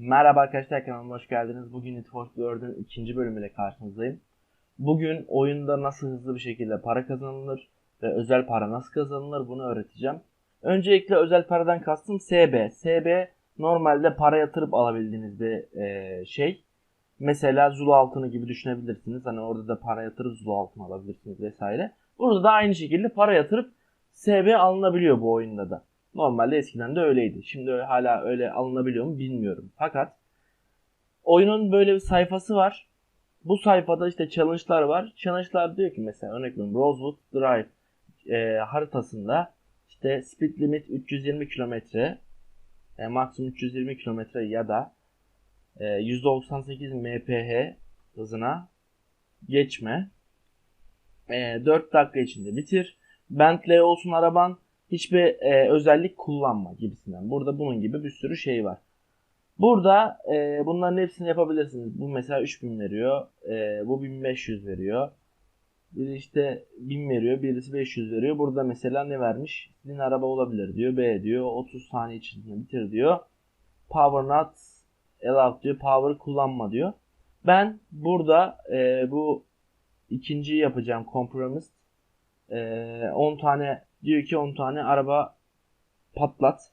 Merhaba arkadaşlar kanalıma hoş geldiniz. Bugün Need for Speed 4'ün ikinci bölümüyle karşınızdayım. Bugün oyunda nasıl hızlı bir şekilde para kazanılır ve özel para nasıl kazanılır bunu öğreteceğim. Öncelikle özel paradan kastım SB. SB normalde para yatırıp alabildiğiniz bir e, şey. Mesela Zulu altını gibi düşünebilirsiniz. Hani orada da para yatırıp Zulu altını alabilirsiniz vesaire. Burada da aynı şekilde para yatırıp SB alınabiliyor bu oyunda da. Normalde eskiden de öyleydi. Şimdi hala öyle alınabiliyor mu bilmiyorum. Fakat oyunun böyle bir sayfası var. Bu sayfada işte challenge'lar var. Challenge'lar diyor ki mesela örnek veriyorum Rosewood Drive e, haritasında işte speed limit 320 kilometre e, maksimum 320 kilometre ya da e, %98 mph hızına geçme. E, 4 dakika içinde bitir. Bentley olsun araban hiçbir e, özellik kullanma gibisinden. Burada bunun gibi bir sürü şey var. Burada e, bunların hepsini yapabilirsiniz. Bu mesela 3000 veriyor. E, bu 1500 veriyor. Biri işte 1000 veriyor. Birisi 500 veriyor. Burada mesela ne vermiş? Sizin araba olabilir diyor. B diyor. 30 saniye içinde bitir diyor. Power not allowed diyor. Power kullanma diyor. Ben burada e, bu ikinciyi yapacağım. Compromise. E, 10 tane diyor ki 10 tane araba patlat.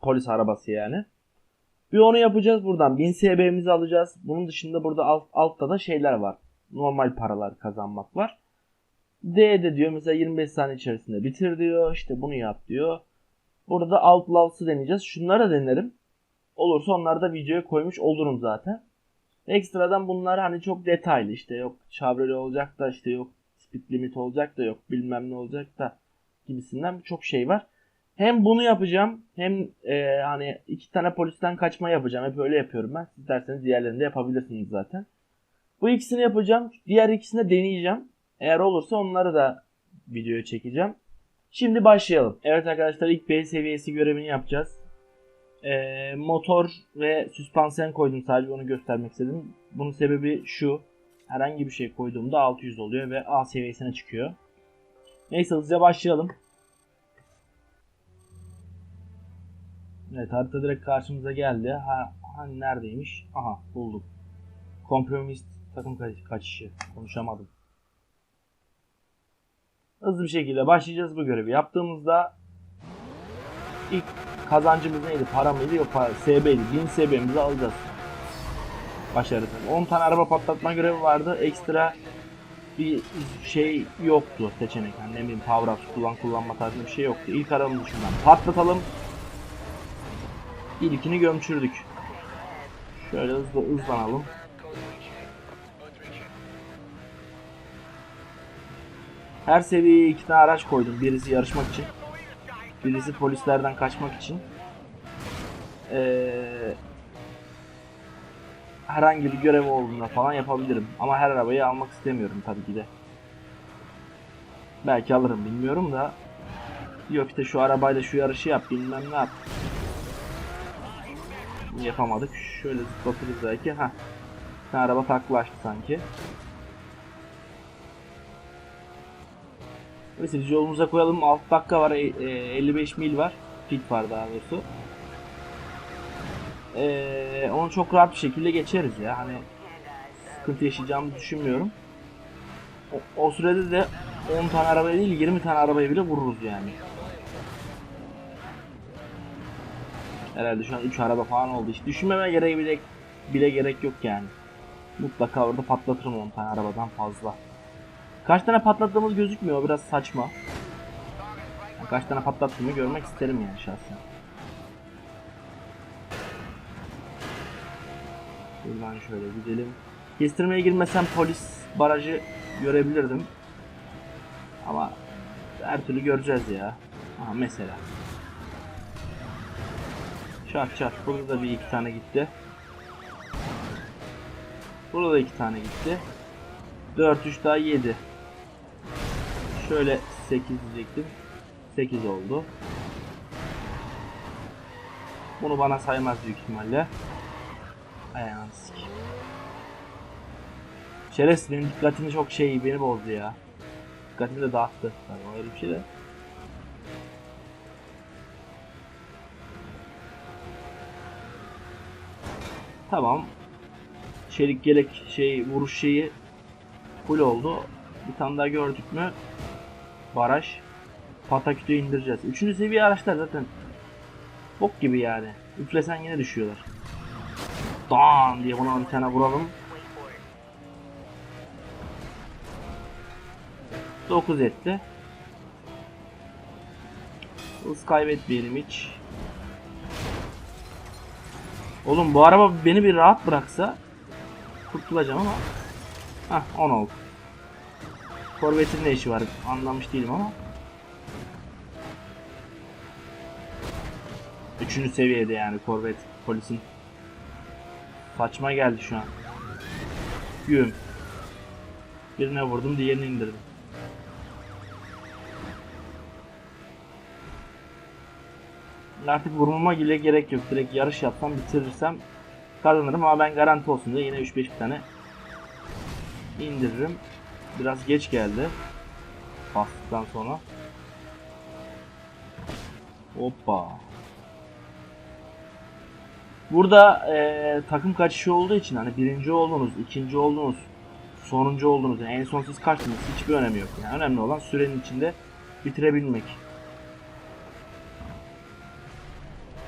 Polis arabası yani. Bir onu yapacağız buradan. 1000 SB'mizi alacağız. Bunun dışında burada alt, altta da şeyler var. Normal paralar kazanmak var. D'de diyor mesela 25 saniye içerisinde bitir diyor. İşte bunu yap diyor. Burada da outlaws'ı deneyeceğiz. Şunları denerim. Olursa onları da videoya koymuş olurum zaten. Ekstradan bunlar hani çok detaylı işte yok çavreli olacak da işte yok speed limit olacak da yok bilmem ne olacak da gibisinden çok şey var. Hem bunu yapacağım hem e, hani iki tane polisten kaçma yapacağım. Hep öyle yapıyorum ben. Siz derseniz diğerlerini de yapabilirsiniz zaten. Bu ikisini yapacağım. Diğer ikisini de deneyeceğim. Eğer olursa onları da videoya çekeceğim. Şimdi başlayalım. Evet arkadaşlar ilk B seviyesi görevini yapacağız. E, motor ve süspansiyon koydum sadece onu göstermek istedim. Bunun sebebi şu. Herhangi bir şey koyduğumda 600 oluyor ve A seviyesine çıkıyor. Neyse hızlıca başlayalım. Evet harita direkt karşımıza geldi. Ha, hani neredeymiş? Aha bulduk. Kompromist takım kaç- kaçışı. Konuşamadım. Hızlı bir şekilde başlayacağız bu görevi. Yaptığımızda ilk kazancımız neydi? Para mıydı? Yok para. SB'ydi. 1000 SB'mizi alacağız. Başarılı. 10 tane araba patlatma görevi vardı. Ekstra bir şey yoktu seçenek. Yani ne bileyim power up kullan kullanma tarzı bir şey yoktu. İlk arabamızı şuradan patlatalım. İlkini gömçürdük. Şöyle hızlı hızlanalım. Her seviyeye iki tane araç koydum. Birisi yarışmak için. Birisi polislerden kaçmak için. Ee, herhangi bir görev olduğunda falan yapabilirim. Ama her arabayı almak istemiyorum tabii ki de. Belki alırım bilmiyorum da. Yok işte şu arabayla şu yarışı yap bilmem ne yap. Yapamadık. Şöyle zıplatırız belki. Heh. Tane araba taklaştı sanki. Neyse biz yolumuza koyalım. 6 dakika var. e, e, 55 mil var. Pit var daha doğrusu. Ee, onu çok rahat bir şekilde geçeriz ya. Hani sıkıntı yaşayacağımızı düşünmüyorum. O, o sürede de 10 tane arabaya değil 20 tane arabaya bile vururuz yani. Herhalde şu an 3 araba falan oldu. Hiç düşünmeme gerek bile, bile gerek yok yani. Mutlaka orada patlatırım 10 tane arabadan fazla. Kaç tane patlattığımız gözükmüyor. Biraz saçma. Kaç tane patlattığımı görmek isterim yani şahsen. Buradan şöyle gidelim. Kestirmeye girmesem polis barajı görebilirdim. Ama her türlü göreceğiz ya. Aha mesela. Çat çat. Burada da bir iki tane gitti. Burada da iki tane gitti. 4 3 daha 7. Şöyle 8 diyecektim. 8 oldu. Bunu bana saymaz büyük ihtimalle. Ayağını sikeyim. Benim dikkatimi çok şey beni bozdu ya. Dikkatimi de dağıttı. Yani ayrı bir şey de. Tamam. Çelik gelek şey vuruş şeyi full oldu. Bir tane daha gördük mü? Baraj. Patakütü indireceğiz. Üçüncü seviye araçlar zaten bok gibi yani. Üflesen yine düşüyorlar. Dan diye buna bir vuralım. 9 etti. Hız kaybetmeyelim hiç. Oğlum bu araba beni bir rahat bıraksa kurtulacağım ama Hah 10 oldu. Corvette'in ne işi var anlamış değilim ama Üçüncü seviyede yani Corvette polisin Saçma geldi şu an Güm Birine vurdum diğerini indirdim Artık vurmama bile gerek yok. Direkt yarış yapsam bitirirsem kazanırım ama ben garanti olsun diye yine 3-5 bir tane indiririm. Biraz geç geldi. Bastıktan sonra. Hoppa. Burada eee, takım kaçışı olduğu için hani birinci oldunuz, ikinci oldunuz, sonuncu oldunuz. Yani en son siz kaçtınız hiçbir önemi yok. Yani önemli olan sürenin içinde bitirebilmek.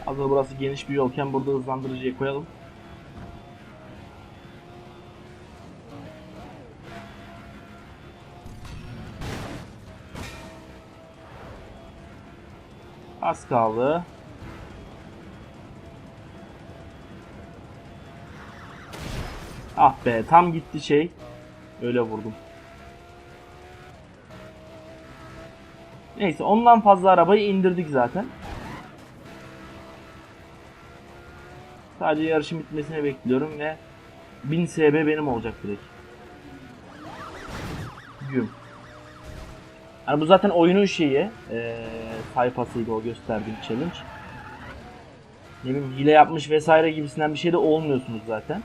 Hazır burası geniş bir yolken burada hızlandırıcıya koyalım. Az kaldı. Ah be tam gitti şey. Öyle vurdum. Neyse ondan fazla arabayı indirdik zaten. Sadece yarışın bitmesini bekliyorum ve 1000 SB benim olacak direkt. Güm. Yani bu zaten oyunun şeyi, eee sayfasıydı o gösterdiğim challenge. Ne bileyim hile yapmış vesaire gibisinden bir şey de olmuyorsunuz zaten.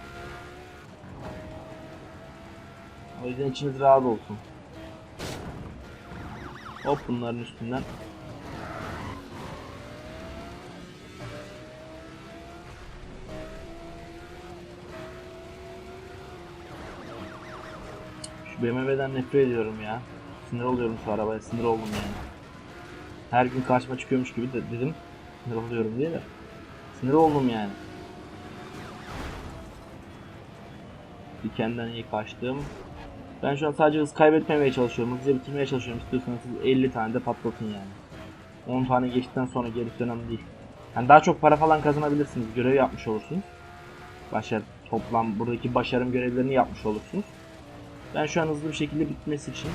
O yüzden içiniz rahat olsun. Hop bunların üstünden. Şu BMW'den nefret ediyorum ya. Sinir oluyorum şu arabaya, sinir oldum yani. Her gün karşıma çıkıyormuş gibi de dedim. Sinir oluyorum diye de. Sinir oldum yani. Dikenden iyi kaçtım. Ben şu an sadece hız kaybetmemeye çalışıyorum. Hızlı bitirmeye çalışıyorum. İstiyorsanız siz 50 tane de patlatın yani. 10 tane geçtikten sonra gerisi önemli değil. Yani daha çok para falan kazanabilirsiniz. Görev yapmış olursunuz. Başarı, toplam buradaki başarım görevlerini yapmış olursunuz. Ben şu an hızlı bir şekilde bitmesi için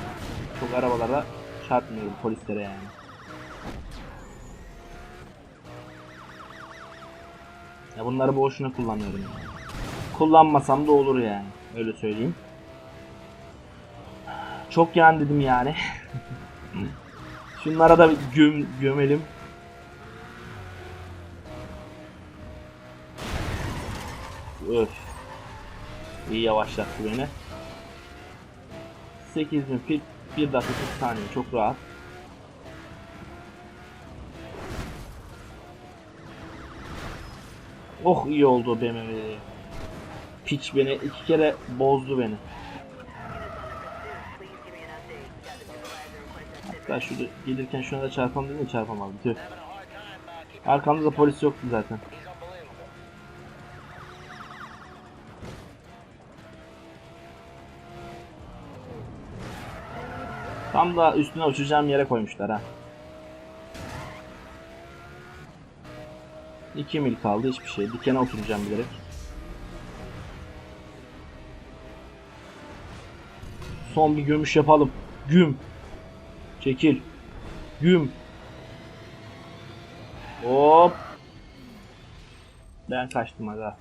çok arabalara çarpmıyorum polislere yani. Ya bunları boşuna kullanıyorum yani. Kullanmasam da olur yani. Öyle söyleyeyim. Çok yan dedim yani. Şunlara da göm, gömelim. Öf. İyi yavaşlattı beni. 8000 fit 1 dakika 40 saniye çok rahat. Oh iyi oldu BMW. Piç beni iki kere bozdu beni. Hatta şurada gelirken şuna da çarpalım dedim de çarpamadım. Tüh. Arkamda da polis yoktu zaten. Tam da üstüne uçacağım yere koymuşlar ha. 2 mil kaldı hiçbir şey. Dikene oturacağım bilerek. Son bir gömüş yapalım. Güm. Çekil. Güm. Hop. Ben kaçtım aga.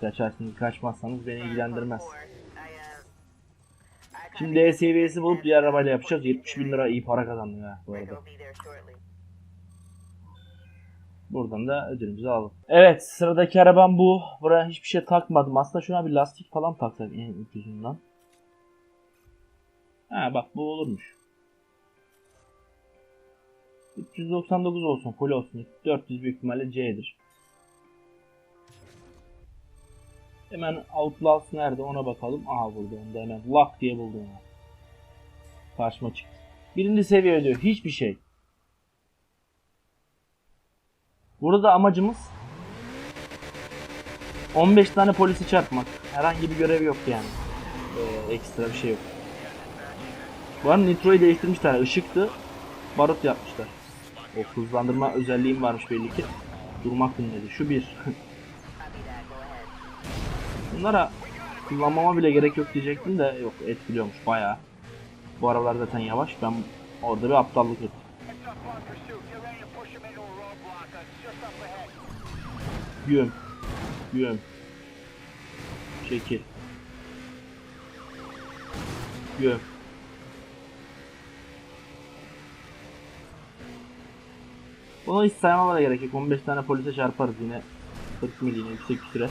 Kaçarsınız kaçmazsanız beni ilgilendirmez. Şimdi D seviyesi bulup diğer arabayla yapacağız. 70 bin lira iyi para kazandım ya bu arada. Buradan da ödülümüzü alalım. Evet sıradaki arabam bu. Buraya hiçbir şey takmadım. Aslında şuna bir lastik falan taksak en ucuzundan. Ha bak bu olurmuş. 399 olsun full olsun. 400 büyük ihtimalle C'dir. Hemen Outlaws nerede ona bakalım. Aha burada onu hemen Lock diye buldum. ya. Karşıma çıktı. Birinci seviye ödüyor. Hiçbir şey. Burada amacımız 15 tane polisi çarpmak. Herhangi bir görev yok yani. Ee, ekstra bir şey yok. Bu arada Nitro'yu değiştirmişler. Işıktı. Barut yapmışlar. O hızlandırma özelliğim varmış belli ki. Durmak dinledi. Şu bir. Bunlara kullanmama bile gerek yok diyecektim de yok etkiliyormuş bayağı. Bu aralar zaten yavaş. Ben orada bir aptallık ettim. Heads up on pursuit. Bunu hiç saymama da gerek yok. 15 tane polise çarparız yine. 40 mil yine yüksek bir süre.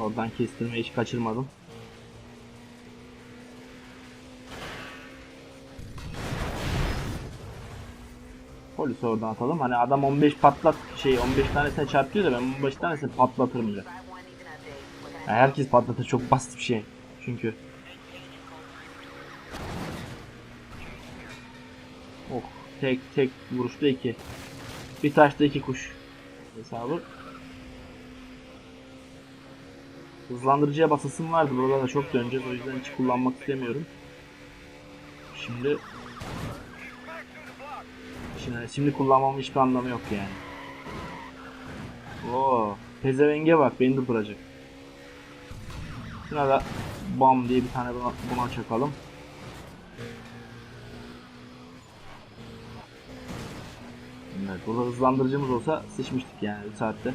Oradan kestirmeyi hiç kaçırmadım. Polisi oradan atalım. Hani adam 15 patlat şey 15 tanesine çarpıyor da ben 15 tanesini patlatırım bile. Yani herkes patlatır çok basit bir şey. Çünkü. Oh tek tek vuruşta iki. Bir taşta iki kuş. Hesabı. Hızlandırıcıya basasım vardı. Burada da çok döneceğiz. O yüzden hiç kullanmak istemiyorum. Şimdi Şimdi, şimdi kullanmamın hiçbir anlamı yok yani. Oo, pezevenge bak beni durduracak. Şuna da bam diye bir tane buna, buna çakalım. Evet, burada hızlandırıcımız olsa sıçmıştık yani bir saatte.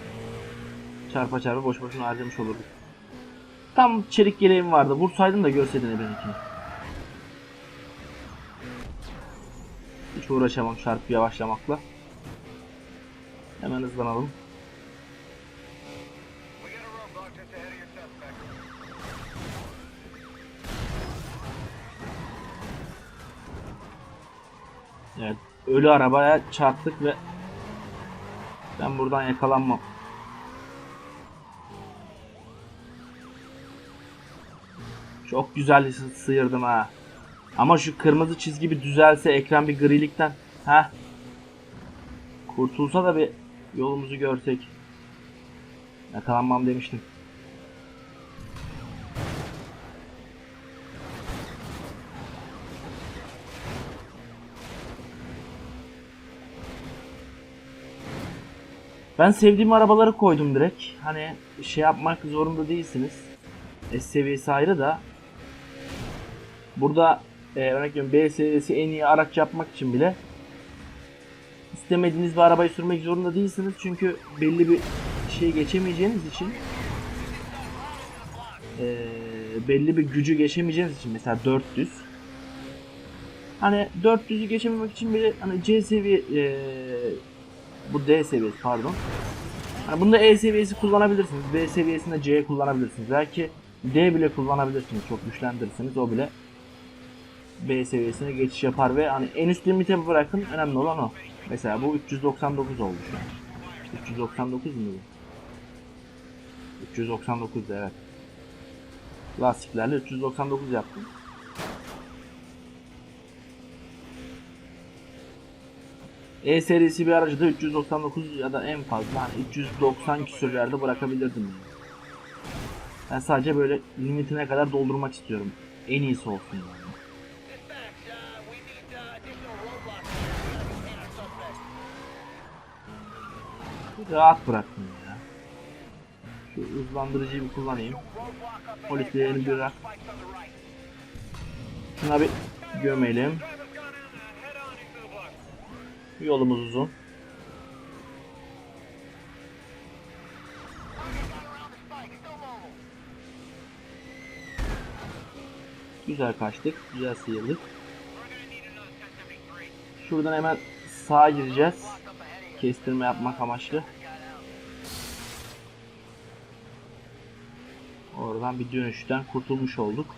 Çarpa çarpa boş boşuna harcamış olurduk. Tam çelik yeleğim vardı. Vursaydım da görseydin benimkini. Hiç uğraşamam çarpıp yavaşlamakla. Hemen hızlanalım. Evet. Ölü arabaya çarptık ve ben buradan yakalanmam. Çok güzel sı- sıyırdım ha. Ama şu kırmızı çizgi bir düzelse ekran bir grilikten. Ha? Kurtulsa da bir yolumuzu görsek. Yakalanmam demiştim. Ben sevdiğim arabaları koydum direkt. Hani şey yapmak zorunda değilsiniz. S seviyesi ayrı da. Burada e, örnek veriyorum B seviyesi en iyi araç yapmak için bile istemediğiniz bir arabayı sürmek zorunda değilsiniz. Çünkü belli bir şey geçemeyeceğiniz için e, belli bir gücü geçemeyeceğiniz için mesela 400 hani 400'ü geçememek için bile hani C seviye e, bu D seviyesi pardon. Hani bunda E seviyesi kullanabilirsiniz. B seviyesinde C kullanabilirsiniz. Belki D bile kullanabilirsiniz. Çok güçlendirirseniz o bile B seviyesine geçiş yapar ve hani en üst limite bırakın önemli olan o. Mesela bu 399 oldu şu an. 399 mu bu? 399 evet. Lastiklerle 399 yaptım. E serisi bir aracı da 399 ya da en fazla hani 390 küsürlerde bırakabilirdim yani. Ben sadece böyle limitine kadar doldurmak istiyorum. En iyisi olsun yani. Rahat bıraktım ya. Şu hızlandırıcıyı bir kullanayım. Roadblock up ahead. Polislerin bir. Şuna bir gömelim. Yolumuz uzun. Güzel kaçtık. Güzel sıyırdık. Şuradan hemen sağa gireceğiz. Kestirme yapmak amaçlı. Oradan bir dönüşten kurtulmuş olduk.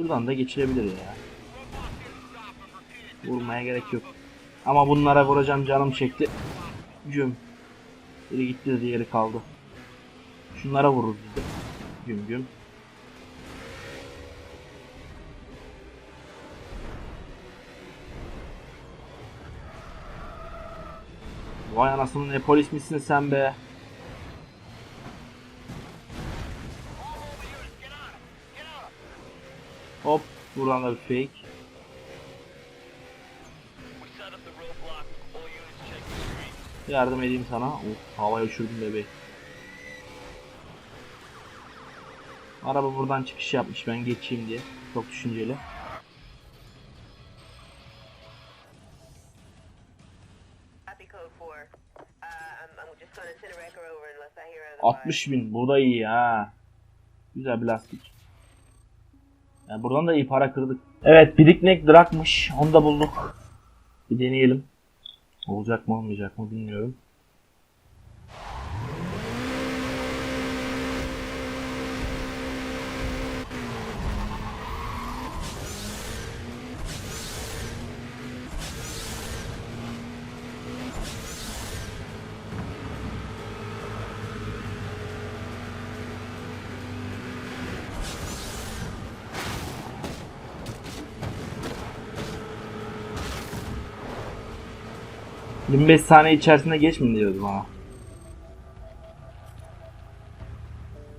Şuradan da geçilebilir ya. Vurmaya gerek yok. Ama bunlara vuracağım canım çekti. Güm. Biri gitti diğeri kaldı. Şunlara vururuz biz. Güm güm. Vay anasını ne polis misin sen be? The street. Yardım edeyim sana. Of, havaya uçurdum bebeği. Araba buradan çıkış yapmış ben geçeyim diye. Çok düşünceli. Copy code 4. I'm, I'm just gonna send a wrecker over unless I hear otherwise. 60 bin. Bu da iyi ha. Güzel bir lastik. Yani buradan da iyi para kırdık. Evet biriknek drakmış. Onu da bulduk. Bir deneyelim. Olacak mı olmayacak mı bilmiyorum. 25 saniye içerisinde geçmin diyordu bana.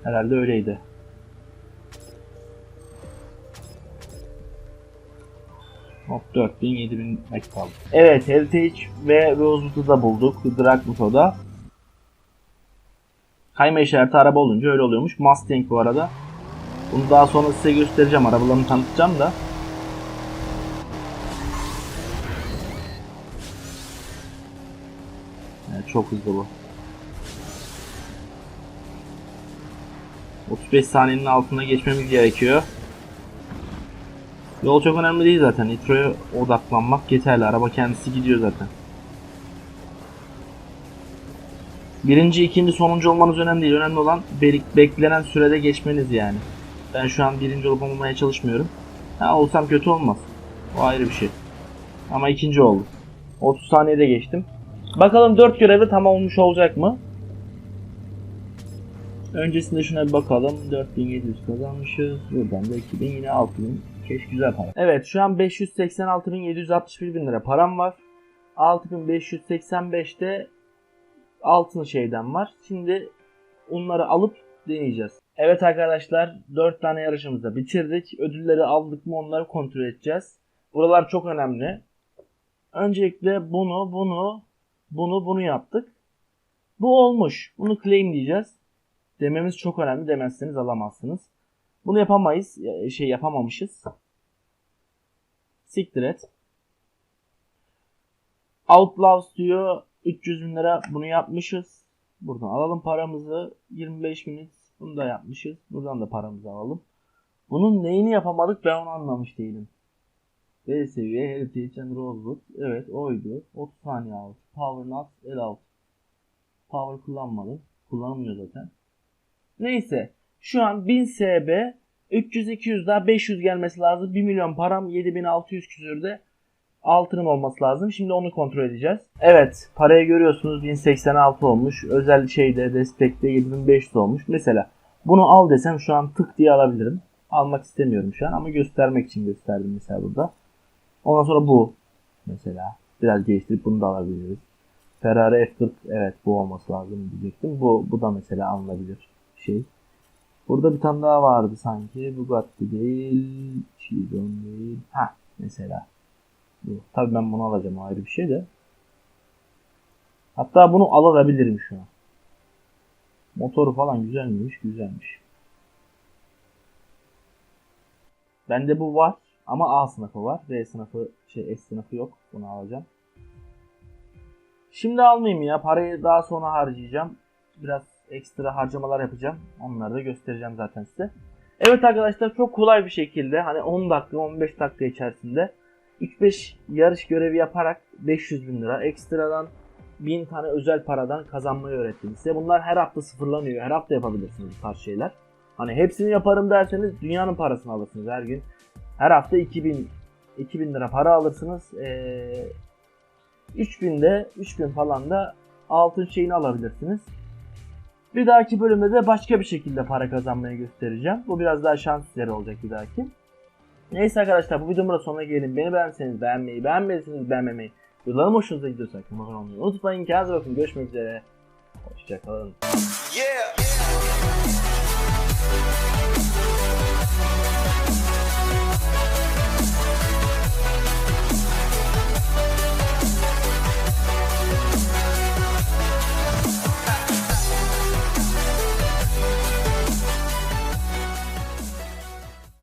Herhalde öyleydi. Hop 4000 7000 mek kaldı. Evet Heritage ve Rosewood'u da bulduk. Dragwood'u da. Kayma işareti araba olunca öyle oluyormuş. Mustang bu arada. Bunu daha sonra size göstereceğim. Arabalarını tanıtacağım da. Çok hızlı bu. 35 saniyenin altına geçmemiz gerekiyor. Yol çok önemli değil zaten. Nitro'ya odaklanmak yeterli. Araba kendisi gidiyor zaten. Birinci, ikinci, sonuncu olmanız önemli değil. Önemli olan be- beklenen sürede geçmeniz yani. Ben şu an birinci olup olmaya çalışmıyorum. Ha olsam kötü olmaz. O ayrı bir şey. Ama ikinci oldum. 30 saniyede geçtim. Bakalım 4 görevde tamam olmuş olacak mı? Öncesinde şuna bir bakalım. 4700 kazanmışız. Buradan da 2000 yine 6000. Keş güzel para. Evet şu an 586.761 bin lira param var. 6585'te altın şeyden var. Şimdi onları alıp deneyeceğiz. Evet arkadaşlar 4 tane yarışımızı bitirdik. Ödülleri aldık mı onları kontrol edeceğiz. Buralar çok önemli. Öncelikle bunu, bunu, bunu, bunu yaptık. Bu olmuş. Bunu claim diyeceğiz. Dememiz çok önemli. Demezseniz alamazsınız. Bunu yapamayız. Ya- Şey yapamamışız. Siktir et. Outlaws diyor 300 bin lira bunu yapmışız. Buradan alalım paramızı. 25 minut bunu da yapmışız. Buradan da paramızı alalım. Bunun neyini yapamadık ben onu anlamış değilim. B seviye Heritage and Rosewood. Evet oydu. 30 saniye aldı. Power Not el alt. Power kullanmadım. Kullanılmıyor zaten. Neyse. Şu an 1000 SB 300-200 daha 500 gelmesi lazım. 1 milyon param 7600 küsürde altınım olması lazım. Şimdi onu kontrol edeceğiz. Evet parayı görüyorsunuz 1086 olmuş. Özel şeyde destekte 7500 olmuş. Mesela bunu al desem şu an tık diye alabilirim. Almak istemiyorum şu an ama göstermek için gösterdim mesela burada. Ondan sonra bu mesela. Biraz değiştirip bunu da alabiliriz. Ferrari F40 evet bu olması lazım diyecektim. Bu, bu da mesela alınabilir şey. Burada bir tane daha vardı sanki. Bugatti değil. Chiron değil. Ha mesela. Bu. Tabii ben bunu alacağım ayrı bir şey de. Hatta bunu alabilirim şu an. Motoru falan güzel miymiş? Güzelmiş. Bende bu var ama A sınıfı var. B sınıfı şey S sınıfı yok. Bunu alacağım. Şimdi almayayım ya. Parayı daha sonra harcayacağım. Biraz ekstra harcamalar yapacağım. Onları da göstereceğim zaten size. Evet arkadaşlar çok kolay bir şekilde hani 10 dakika 15 dakika içerisinde 3-5 yarış görevi yaparak 500 bin lira ekstradan 1000 tane özel paradan kazanmayı öğrettim size. Bunlar her hafta sıfırlanıyor. Her hafta yapabilirsiniz bu tarz şeyler. Hani hepsini yaparım derseniz dünyanın parasını alırsınız her gün. Her hafta 2000 2000 lira para alırsınız. Ee, 3000 de 3000 falan da altın şeyini alabilirsiniz. Bir dahaki bölümde de başka bir şekilde para kazanmayı göstereceğim. Bu biraz daha şans eseri olacak bir dahaki. Neyse arkadaşlar bu videomun sonuna gelin. Beni beğenseniz beğenmeyi, beğenmediyseniz beğenmemeyi. Videolarım hoşunuza gidiyorsa abone olmayı unutmayın. Kendinize bakın. Görüşmek üzere. Hoşçakalın. Yeah.